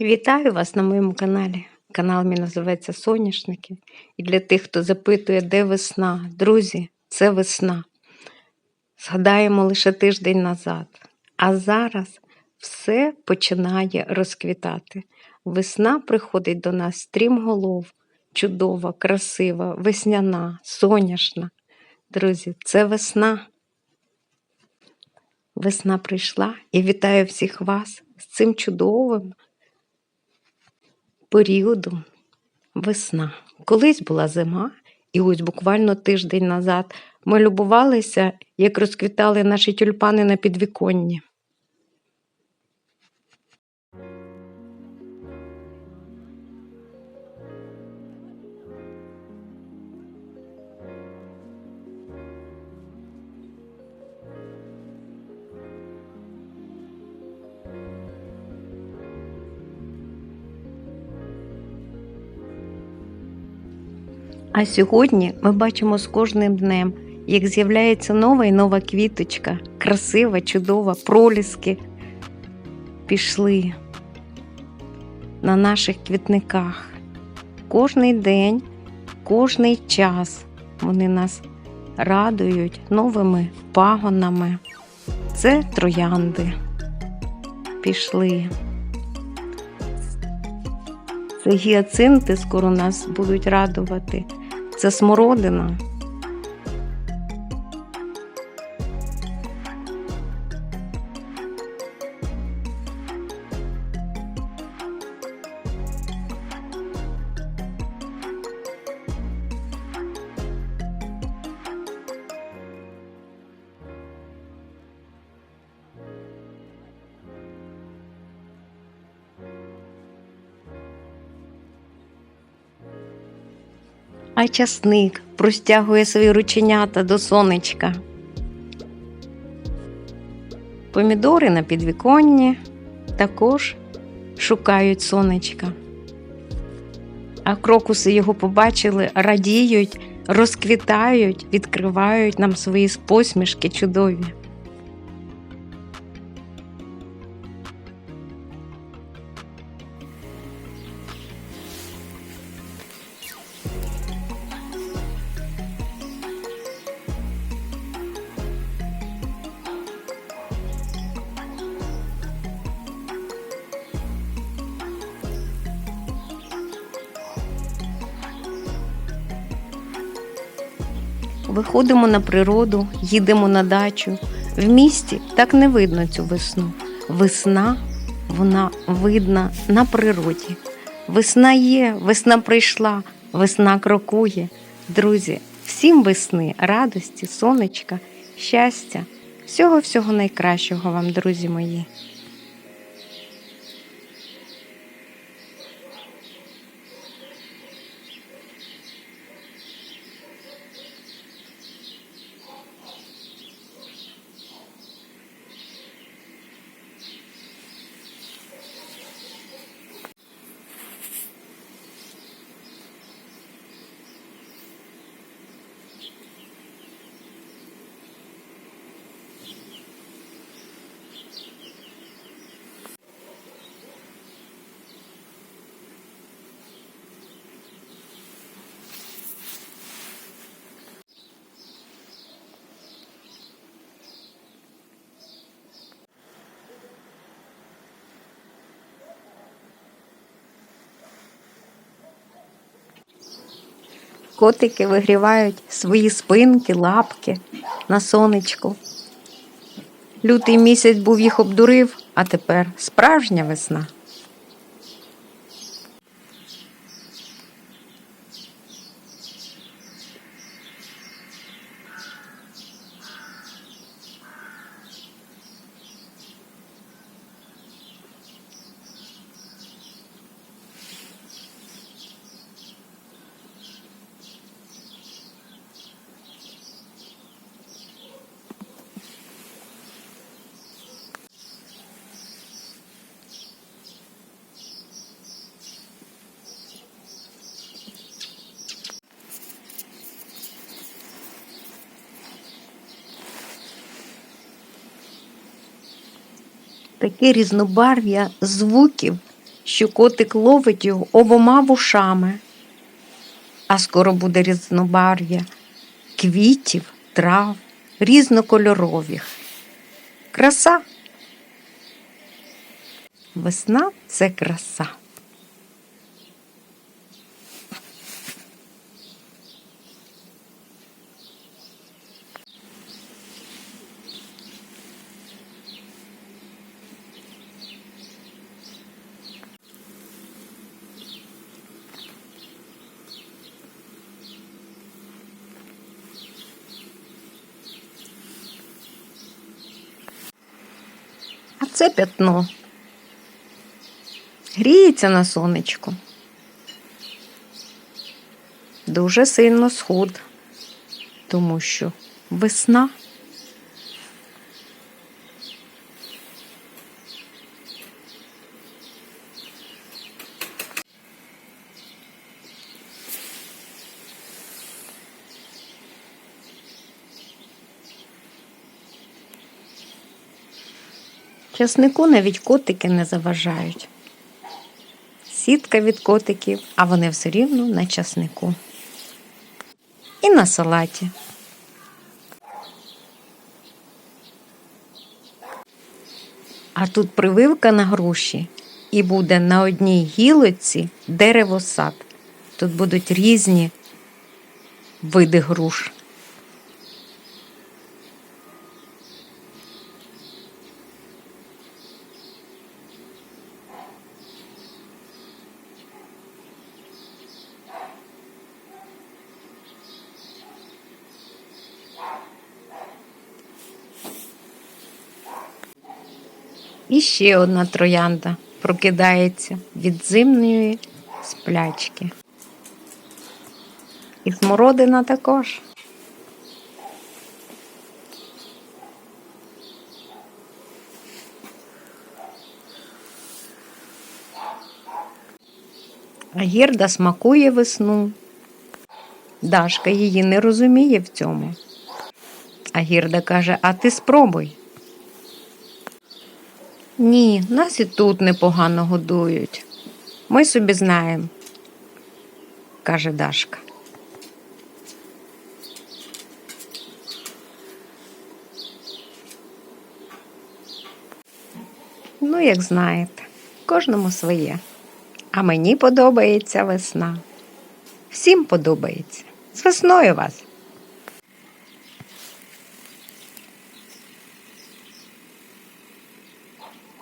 Вітаю вас на моєму каналі. Канал мій називається Соняшники. І для тих, хто запитує, де весна, друзі, це весна. Згадаємо лише тиждень назад. А зараз все починає розквітати. Весна приходить до нас стрімголов, чудова, красива, весняна, соняшна. Друзі, це весна. Весна прийшла і вітаю всіх вас з цим чудовим періоду весна. Колись була зима, і ось буквально тиждень назад ми любувалися, як розквітали наші тюльпани на підвіконні. А сьогодні ми бачимо з кожним днем, як з'являється нова і нова квіточка, красива, чудова, проліски пішли на наших квітниках. Кожний день, кожний час вони нас радують новими пагонами. Це троянди пішли. Це гіацинти скоро нас будуть радувати. Це смородина. А часник простягує свої рученята до сонечка. Помідори на підвіконні також шукають сонечка. А крокуси його побачили, радіють, розквітають, відкривають нам свої посмішки чудові. Виходимо на природу, їдемо на дачу. В місті так не видно цю весну. Весна, вона видна на природі. Весна є, весна прийшла, весна крокує. Друзі, всім весни, радості, сонечка, щастя, всього-всього найкращого вам, друзі мої. Котики вигрівають свої спинки, лапки на сонечку. Лютий місяць був їх обдурив, а тепер справжня весна. Таке різнобарв'я звуків що котик ловить його обома вушами, а скоро буде різнобарв'я квітів, трав, різнокольорових. Краса. Весна це краса. А це пятно. Гріється на сонечку. Дуже сильно схуд, тому що весна. Часнику навіть котики не заважають. Сітка від котиків, а вони все рівно на часнику. І на салаті. А тут прививка на груші, і буде на одній гілоці деревосад. Тут будуть різні види груш. І ще одна троянда прокидається від зимної сплячки. І смородина також. А гірда смакує весну. Дашка її не розуміє в цьому. А гірда каже: А ти спробуй. Ні, нас і тут непогано годують. Ми собі знаємо, каже Дашка. Ну, як знаєте, кожному своє. А мені подобається весна. Всім подобається. З весною вас!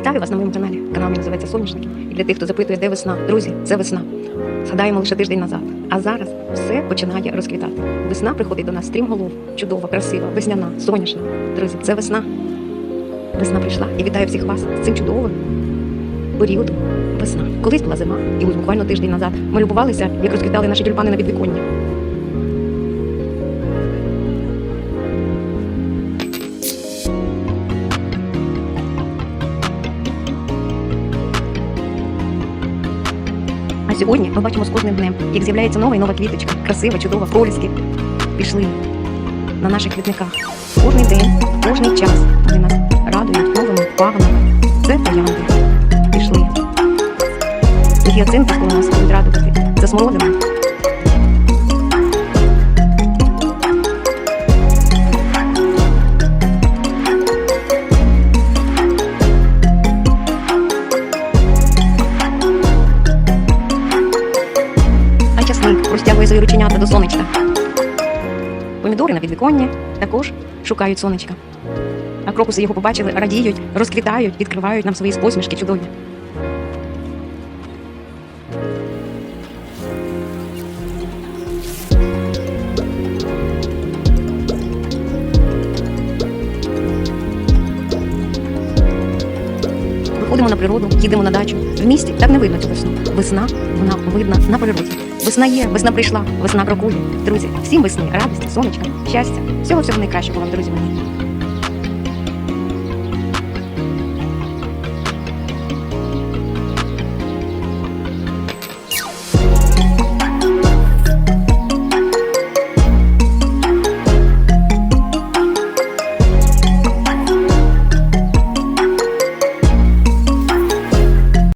Вітаю вас на моєму каналі. Канал мій називається Соняшники. І для тих, хто запитує, де весна. Друзі, це весна. Згадаємо лише тиждень назад. А зараз все починає розквітати. Весна приходить до нас стрімголов, чудова, красива, весняна, соняшна. Друзі, це весна. Весна прийшла. І вітаю всіх вас з цим чудовим періодом. Весна. Колись була зима, і ось буквально тиждень назад ми любувалися, як розквітали наші тюльпани на підвіконні. Сьогодні ми бачимо з кожним днем, як з'являється нова і нова квіточка, красива, чудова, проліски. Пішли на наших квітниках. Кожний день, кожний час вони нас радують новими пагонами. Це троянди. Пішли. Гіацинти коло нас свої рученята до сонечка. Помідори на підвіконні також шукають сонечка. А крокуси його побачили, радіють, розквітають, відкривають нам свої посмішки чудові. виходимо на природу, їдемо на дачу. В місті так не видно цю весну. Весна, вона видна на природі. Весна є, весна прийшла, весна крокує. Друзі, всім весни, радості, сонечка, щастя. Всього всього найкращого вам, друзі мої.